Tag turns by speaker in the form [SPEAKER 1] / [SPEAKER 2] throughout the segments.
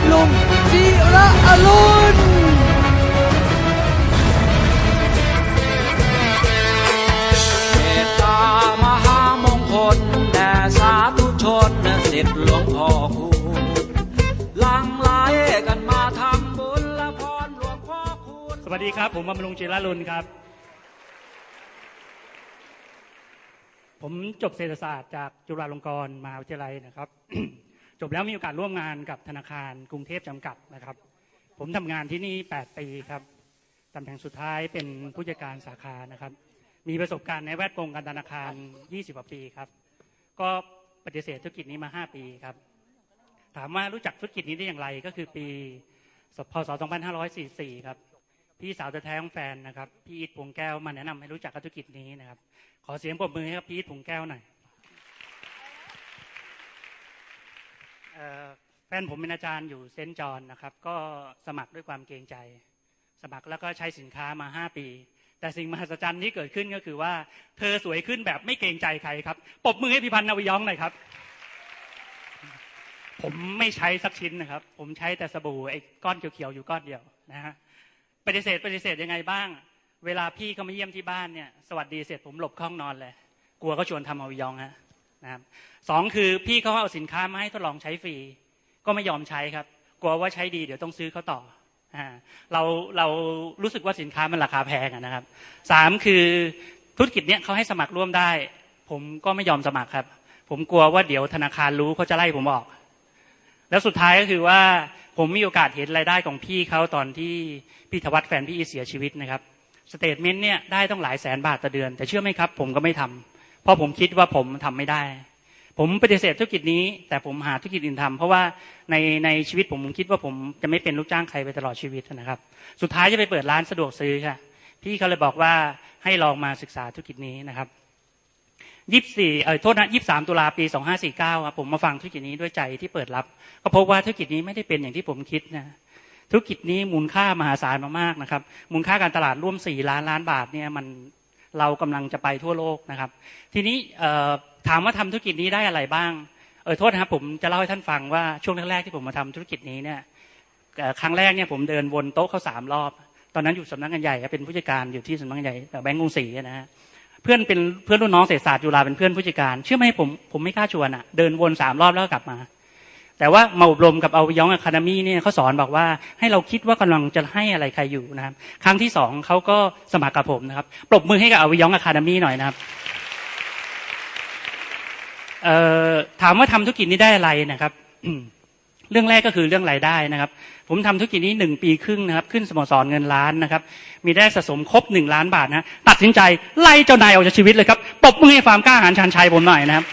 [SPEAKER 1] บำรุงจิระอรุณ
[SPEAKER 2] เมตตามหามงคลแด่สาธุชนสิทธิหลวงพ่อคูณหลังไหลกันมาทำบุญละพรหลวงพ่อคูณ
[SPEAKER 3] สวัสดีครับ ผมบำรุงจิรลุนครับ ผมจบเศรษฐศาสตร์จากจุฬาลงกรณ์มหาวิทยาลัยนะครับ จบแล้วมีโอกาสร่วมงานกับธนาคารกรุงเทพจำกัดนะครับ ผมทำงานที่นี่ 8 ปีครับตำแหน่งสุดท้ายเป็นผู้จัดการสาขานะครับ มีประสบการณ์ในแวดวงการธนาคาร 20กว่าปีครับ ก็ปฏิเสธธุรกิจนี้มา 5 ปีครับ ถามว่ารู้จักธุรกิจนี้ได้อย่างไรก็คือปีพศ 2544 ครับ พี่สาวแท้ๆของแฟนนะครับ พี่อีทพวงแก้วมาแนะนำให้รู้จักธุรกิจนี้นะครับ ขอเสียงปรบมือให้กับพี่อีทพวงแก้วหน่อยเอ่อ แฟนผมเป็นอาจารย์อยู่เซนจอนนะครับ ก็สมัครด้วยความเกรงใจ สมัครแล้วก็ใช้สินค้ามา5ปี แต่สิ่งมหัศจรรย์ที่เกิดขึ้นก็คือว่า เธอสวยขึ้นแบบไม่เกรงใจใครครับปบมือให้พิพันธ์นวิยองหน่อยครับ ผมไม่ใช้สักชิ้นนะครับ ผมใช้แต่สบู่ไอ้ก้อนเขียวๆอยู่ก้อนเดียวนะฮะปฏิเสธปฏิเสธยังไงบ้าง เวลาพี่เขามาเยี่ยมที่บ้านเนี่ยสวัสดีเสร็จผมหลบข้องนอนเลย กลัวเขาชวนทำเอายองฮะ นะครับสองคือพี่เขาเอาสินค้ามาให้ทดลองใช้ฟรี ก็ไม่ยอมใช้ครับ กลัวว่าใช้ดีเดี๋ยวต้องซื้อเขาต่อเราเรารู้สึกว่าสินค้ามันราคาแพงนะครับสามคือธุรกิจเนี้ยเขาให้สมัครร่วมได้ ผมก็ไม่ยอมสมัครครับ ผมกลัวว่าเดี๋ยวธนาคารรู้เขาจะไล่ผมออก แล้วสุดท้ายก็คือว่าผมมีโอกาสเห็นรายได้ของพี่เขาตอนที่พี่ธวัฒน์แฟนพี่อีเสียชีวิตนะครับสเตทเมนต์เนี่ยได้ต้องหลายแสนบาทต่อเดือน แต่เชื่อไหมครับ ผมก็ไม่ทำ เพราะผมคิดว่าผมทำไม่ได้ ผมปฏิเสธธุรกิจนี้ แต่ผมหาธุรกิจอื่นทำเพราะว่าในในชีวิตผมผมคิดว่าผมจะไม่เป็นลูกจ้างใครไปตลอดชีวิตนะครับ สุดท้ายจะไปเปิดร้านสะดวกซื้อค่ะ พี่เขาเลยบอกว่าให้ลองมาศึกษาธุรกิจนี้นะครับยี่สี่เออโทษนะยี่สามตุลาปีสองห้าสี่เก้าครับผมมาฟังธุรกิจนี้ด้วยใจที่เปิดรับ ก็พบว่าธุรกิจนี้ไม่ได้เป็นอย่างที่ผมคิดนะธุรกิจนี้มูลค่ามหาศาลมากๆนะครับ มูลค่าการตลาดร่วมสี่ล้านล้านบาทเนี่ยมัน เรากำลังจะไปทั่วโลกนะครับ ทีนี้ถามว่าทำธุรกิจนี้ได้อะไรบ้างเออโทษนะครับผมจะเล่าให้ท่านฟังว่าช่วงแรกๆที่ผมมาทำธุรกิจนี้เนี่ยครั้งแรกเนี่ยผมเดินวนโต๊ะเขาสามรอบ ตอนนั้นอยู่สำนักงานใหญ่เป็นผู้จัดการอยู่ที่สำนักงานใหญ่แบงก์กรุงศรีนะฮะเพื่อนเป็นเพื่อนรุ่นน้องเศรษฐศาสตร์จุฬาเป็นเพื่อนผู้จัดการ เชื่อไหมผมผมไม่กล้าชวนอะเดินวนสามรอบแล้วกลับมา แต่ว่ามาอบรมกับเอายองอะคาเดมี่เนี่ยเขาสอนบอกว่าให้เราคิดว่ากำลังจะให้อะไรใครอยู่นะครับ ครั้งที่สองเขาก็สมัครกับผมนะครับ ปรบมือให้กับเอายองอะคาเดมี่หน่อยนะครับเอ่อถามว่าทำธุรกิจนี้ได้อะไรนะครับเรื่องแรกก็คือเรื่องรายได้นะครับ ผมทำธุรกิจนี้หนึ่งปีครึ่งนะครับ ขึ้นสโมสรเงินล้านนะครับ มีได้สะสมครบหนึ่งล้านบาทนะตัดสินใจไล่เจ้านายออกจากชีวิตเลยครับปรบมือให้ฟาร์มกล้าหารชันชัยผมหน่อยนะครับ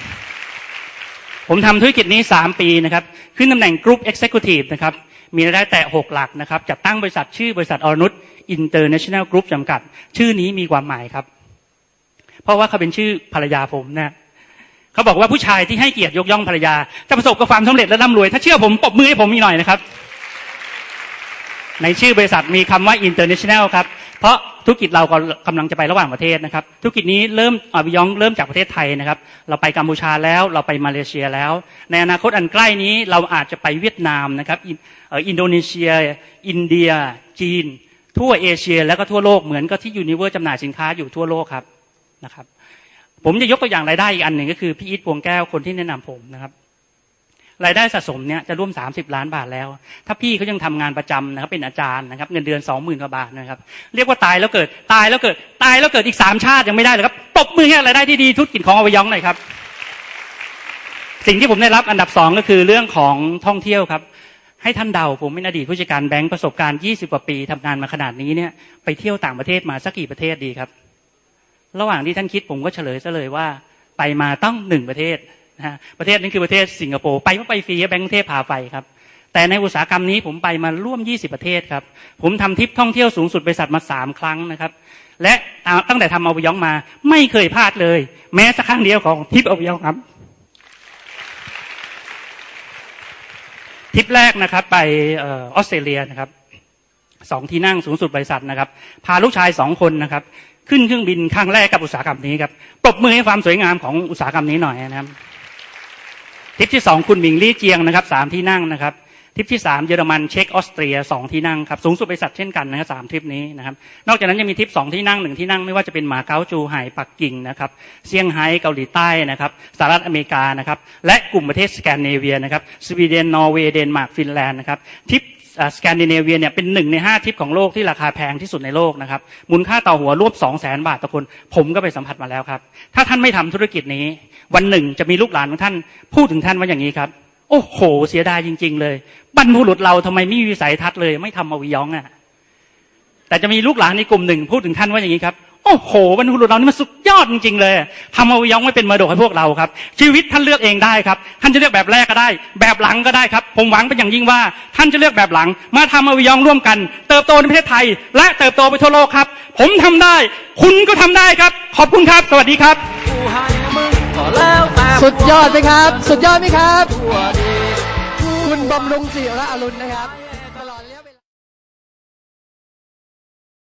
[SPEAKER 3] ผมทำธุรกิจนี้สามปีนะครับ ขึ้นตำแหน่งกรุ๊ปเอ็กเซคิวทีฟนะครับ มีรายได้แต่หกหลักนะครับ จัดตั้งบริษัทชื่อบริษัทอรนุชอินเตอร์เนชั่นแนลกรุ๊ปจำกัด ชื่อนี้มีความหมายครับ เพราะว่าเขาเป็นชื่อภรรยาผมนะเขาบอกว่าผู้ชายที่ให้เกียรติยกย่องภรรยาจะประสบกับความสำเร็จและร่ำรวย ถ้าเชื่อผมปรบมือให้ผมมีหน่อยนะครับ ในชื่อบริษัทมีคำว่า international ครับ เพราะธุรกิจเรากำลังจะไประหว่างประเทศนะครับ ธุรกิจนี้เริ่มอาบิยองเริ่มจากประเทศไทยนะครับ เราไปกัมพูชาแล้วเราไปมาเลเซียแล้ว ในอนาคตอันใกล้นี้เราอาจจะไปเวียดนามนะครับอินโดนีเซีย อินเดีย จีน ทั่วเอเชีย แล้วก็ทั่วโลกเหมือนกับที่ยูนิเวอร์จำหน่ายสินค้าอยู่ทั่วโลกครับนะครับ ผมจะยกตัวอย่างรายได้อีกอันหนึ่งก็คือพี่อีทพวงแก้วคนที่แนะนำผมนะครับ รายได้สะสมเนี่ยจะร่วม 30 ล้านบาทแล้ว ถ้าพี่เขายังทำงานประจำนะครับเป็นอาจารย์นะครับเงินเดือน 20,000กว่าบาทนะครับเรียกว่าตายแล้วเกิดตายแล้วเกิดตายแล้วเกิดอีกสามชาติยังไม่ได้เลยครับปรบมือให้รายได้ที่ดีธุรกิจของอวยองหน่อยครับสิ่งที่ผมได้รับอันดับสองก็คือเรื่องของท่องเที่ยวครับให้ท่านเดาผมเป็นอดีตผู้จัดการแบงก์ประสบการณ์ 20 กว่าปีทำงานมาขนาดนี้เนี่ยไปเที่ยวต่างประเทศมาสักกี่ประเทศดีครับ ระหว่างที่ท่านคิดผมก็เฉลยซะเลยว่า ไปมาต้องหนึ่งประเทศ นะประเทศนี้นคือประเทศสิงคโปร์ไปก็ไปฟรีแบงก์กรุงเทพพาไปครับ แต่ในอุตสาหกรรมนี้ผมไปมาร่วม 20 ประเทศครับ ผมทำทริปท่องเที่ยวสูงสุดบริษัทมาสามครั้งนะครับ และตั้งแต่ทำเอาไปยองมา ไม่เคยพลาดเลย แม้สักครั้งเดียวของทริปเอาไปยองครับทริปแรกนะครับไปออสเตรเลียนะครับสองที่นั่งสูงสุดบริษัทนะครับ พาลูกชายสองคนนะครับ ขึ้นเครื่องบินครั้งแรกกับอุตสาหกรรมนี้ครับปรบมือให้ความสวยงามของอุตสาหกรรมนี้หน่อยนะครับ ทิปที่สองคุณหมิงลี่เจียงนะครับสามที่นั่งนะครับทริปที่ 3 เยอรมันเช็กออสเตรีย 2 ที่นั่งครับสูงสุดบริษัทเช่นกันนะครับสามทริปนี้นะครับนอกจากนั้นยังมีทริป 2 ที่นั่งหนึ่งที่นั่งไม่ว่าจะเป็นหมาเก๊าจูไห่ปักกิ่งนะครับเซี่ยงไฮ้เกาหลีใต้นะครับสหรัฐอเมริกานะครับและกลุ่มประเทศสแกนดิเนเวียนะครับสวีเดนนอร์เวย์เดนมาร์กฟินแลนด์นะครับทริป สแกนดิเนเวียเนี่ยเป็นหนึ่งในห้าทิปของโลกที่ราคาแพงที่สุดในโลกนะครับ มูลค่าต่อหัวรวบสองแสนบาทต่อคน ผมก็ไปสัมผัสมาแล้วครับ ถ้าท่านไม่ทำธุรกิจนี้ วันหนึ่งจะมีลูกหลานของท่านพูดถึงท่านว่าอย่างนี้ครับ โอ้โห เสียดายจริง ๆ เลยบรรพุรุษเราทำไมไม่มีวิสัยทัศน์เลย ไม่ทำมาวิยองอะแต่จะมีลูกหลานในกลุ่มหนึ่งพูดถึงท่านว่าอย่างนี้ครับ โอ้โหบรรพบุรุษเรานี่มันสุดยอดจริงๆเลยทำมาวิยองไม่เป็นมรดกให้พวกเราครับ ชีวิตท่านเลือกเองได้ครับท่านจะเลือกแบบแรกก็ได้ แบบหลังก็ได้ครับ ผมหวังเป็นอย่างยิ่งว่า ท่านจะเลือกแบบหลัง มาทำมาวิยองร่วมกัน เติบโตในประเทศไทย และเติบโตไปทั่วโลกครับ ผมทำได้ คุณก็ทำได้ครับ ขอบคุณครับ สวัสดีครับ
[SPEAKER 1] สุดยอดไหมครับ สุดยอดไหมครับ คุณบำรุงศิระอรุณนะครับ